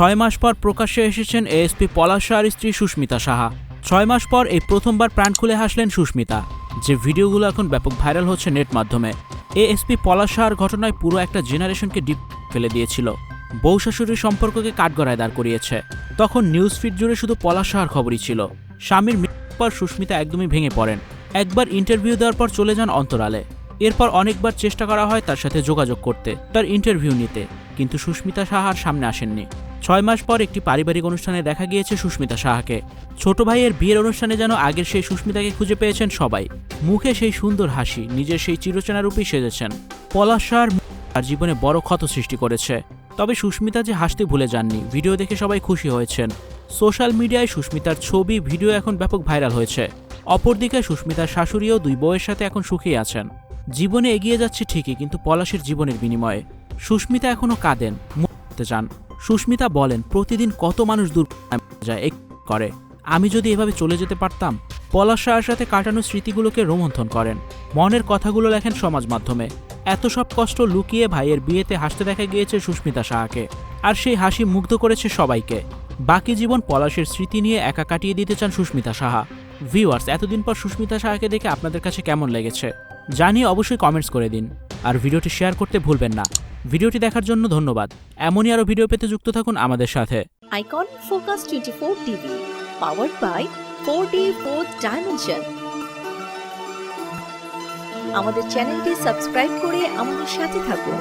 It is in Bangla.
ছয় মাস পর প্রকাশ্যে এসেছেন এএসপি পলাশ স্ত্রী সুস্মিতা সাহা। ছয় মাস পর এই প্রথমবার প্রাণ খুলে হাসলেন সুস্মিতা। যে ভিডিওগুলো এখন ব্যাপক ভাইরাল হচ্ছে নেট মাধ্যমে, এএসপি পলাশ ঘটনায় পুরো একটা জেনারেশনকে ডিপ ফেলে দিয়েছিল। বউ শাশুড়ির সম্পর্ককে কাঠগড়ায় দাঁড় করিয়েছে। তখন নিউজ ফিড জুড়ে শুধু পলাশ শাহর খবরই ছিল। স্বামীর মৃত্যুর পর সুস্মিতা একদমই ভেঙে পড়েন। একবার ইন্টারভিউ দেওয়ার পর চলে যান অন্তরালে। এরপর অনেকবার চেষ্টা করা হয় তার সাথে যোগাযোগ করতে, তার ইন্টারভিউ নিতে। কিন্তু সুস্মিতা সাহার সামনে আসেননি। ছয় মাস পর একটি পারিবারিক অনুষ্ঠানে দেখা গিয়েছে সুস্মিতা সাহাকে। ছোট ভাইয়ের বিয়ের অনুষ্ঠানে যেন আগের সেই সুস্মিতাকে খুঁজে পেয়েছেন সবাই। মুখে সেই সুন্দর হাসি, নিজের সেই চিরচেনা রূপেই সেজেছেন। পলাশ সাহার তার জীবনে বড় ক্ষত সৃষ্টি করেছে। তবে সুস্মিতা যে হাসতে ভুলে যাননি, ভিডিও দেখে সবাই খুশি হয়েছেন। সোশ্যাল মিডিয়ায় সুস্মিতার ছবি, ভিডিও এখন ব্যাপক ভাইরাল হয়েছে। অপরদিকে সুস্মিতার শাশুড়িও দুই বউয়ের সাথে এখন সুখী আছেন। জীবনে এগিয়ে যাচ্ছে ঠিকই, কিন্তু পলাশের জীবনের বিনিময়ে। সুস্মিতা এখনও কাঁদেন, মরতে চান। সুস্মিতা বলেন, প্রতিদিন কত মানুষ দূর যায় করে। আমি যদি এভাবে চলে যেতে পারতাম, পলাশ শাহের সাথে কাটানো স্মৃতিগুলোকে রোমন্থন করেন। মনের কথাগুলো লেখেন সমাজ মাধ্যমে। এত সব কষ্ট লুকিয়ে ভাইয়ের বিয়েতে হাসতে দেখা গিয়েছে সুস্মিতা সাহাকে আর সেই হাসি মুগ্ধ করেছে সবাইকে। বাকি জীবন পলাশের স্মৃতি নিয়ে একা কাটিয়ে দিতে চান সুস্মিতা সাহা। ভিউয়ার্স, এতদিন পর সুস্মিতা সাহাকে দেখে আপনাদের কাছে কেমন লেগেছে? জানিয়ে অবশ্যই কমেন্টস করে দিন। আর ভিডিওটি শেয়ার করতে ভুলবেন না। ভিডিওটি দেখার জন্য ধন্যবাদ। এমনই আরও ভিডিও পেতে যুক্ত থাকুন আমাদের সাথে। Icon focus twenty four TV power by four D four dimension আমাদের চ্যানেলটি সাবস্ক্রাইব করে আমাদের সাথে থাকুন।